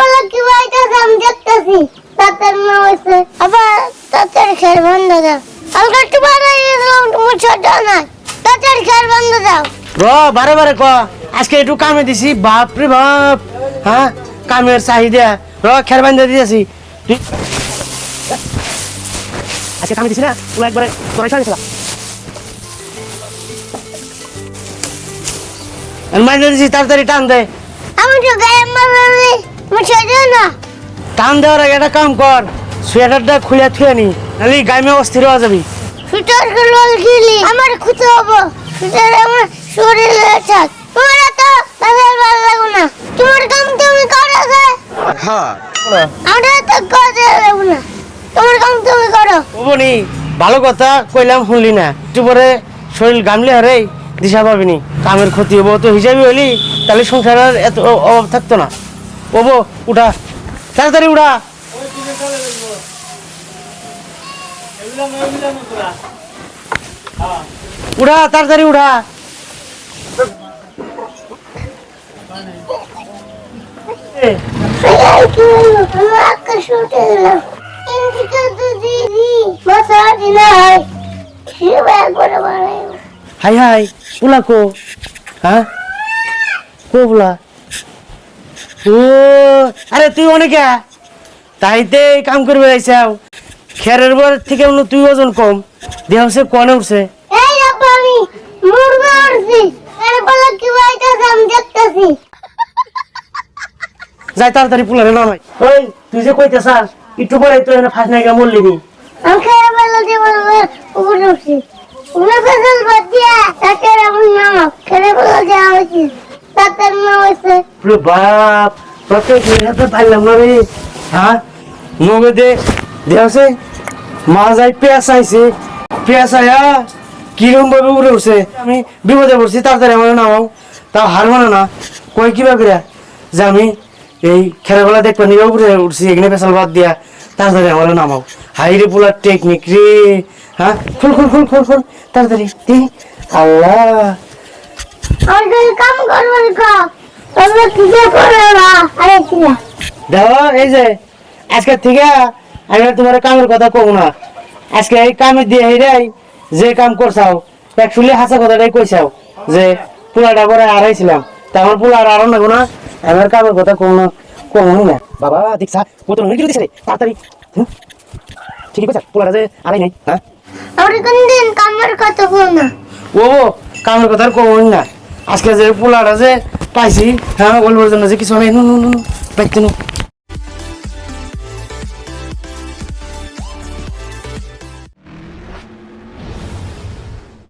বলে কি বাইতেছে আমি দেখতেছি তাদের মা হয়েছে আবার তাদের খের বন্ধ দাও। হালকা একটু বাড়াই দিলাম তুমি ছোট না তাদের খের বন্ধ দাও। র বারে বারে ক। আজকে একটু কামে দিছি বাপ রে বাপ। হ্যাঁ কামের চাহিদা। র খের বান্ধে দিয়েছি আজকে কামে দিছি না একবারে দিছি তাড়াতাড়ি টান দে। আমি তো গায়ে টান দেওয়ার আগে একটা কাম কর সোয়েটারটা খুলে থুয়ে নি নাহলে গাইমে অস্থির হয়ে যাবি। সুতোর লোল গিলি? আমার খুঁজে হব। সুতোর আমার শরীরে থাক তোমার তো তাদের ভালো লাগো না। তোমার কাম তুমি করো যে আমরা তো করতে লাগবো না। তোমার কাম তুমি করো। বনি ভালো কথা কইলাম শুনলি না। একটু পরে শরীর গামলে হরে দিশা পাবি নি। কামের ক্ষতি হব তো হিসাবে হইলি তাহলে সংসারের এত অভাব থাকতো না। ওবো উঠা। তাড়াতাড়ি উঠা উঠা তাড়াতাড়ি বাড়াই হাই হাই উলা কো? হ্যাঁ? কো বলা ও আরে তুই অনেকে? তাইতে কাম করবে যাইছাও খেরের বর থেকে তুই ওজন কম। দেহ সে কনে উঠছে। এই আমি মুরগা উঠছি আরে বলে কি বাইতেছে আমি দেখতেছি। যাই তাড়াতাড়ি পুলারে নামাই ওই তুই যে কইতে চাস একটু পরে তুই এখানে ফাঁস নাইগা মরলি নি। আমি খেয়ে বেলা দিয়ে বলব উপরে উঠছি। উপরে ফেসল বাদ দিয়া তাকে এমন নাম খেয়ে বেলা দেওয়া হয়েছে পুরো বাপ তোকে না রে। হ্যাঁ? দে দেহছে মা যাই পেঁয়াজ আইছে। পেঁয়াজ আয়া কিরম ভাবে উঠছে। আমি বিপদে পড়ছি তাড়াতাড়ি আমার নামাও। তাও হার মানে না। কই কিবা করে যে আমি এই খেলাবেলা দেখব নিয়ে উপরে উঠছি এখানে পেশাল বাদ দিয়া। তাড়াতাড়ি আমার নামাও। হাই রে পোলার টেকনিক রে। হ্যাঁ? খুল খুল খুল খুল খুল। তাড়াতাড়ি। আল্লাহ। কাম করবেন দেখো এই যে আজকে থেকে আমি আর তোমার কামের কথা কব না। আজকে এই কামে দিয়ে হেরাই যে কাম করছাও অ্যাকচুয়ালি হাসা কথাটাই কইছাও যে পোলাটা করে আড়াইছিলাম তা আমার পোলা আর আড়াও না না আমার কামের কথা কব না কব না বাবা দেখছা ও তো মিলিয়ে দিছে তাড়াতাড়ি। ঠিকই কইছা পোলাটা যে আড়াই নাই হ্যাঁ? আমরা কোনদিন কামের কথা বল না। ও কামের কথা আর না। আজকে যে পোলাটা যে পাইছি হ্যাঁ বলবার জন্য যে কিছু হবে নু নু নু পাইতে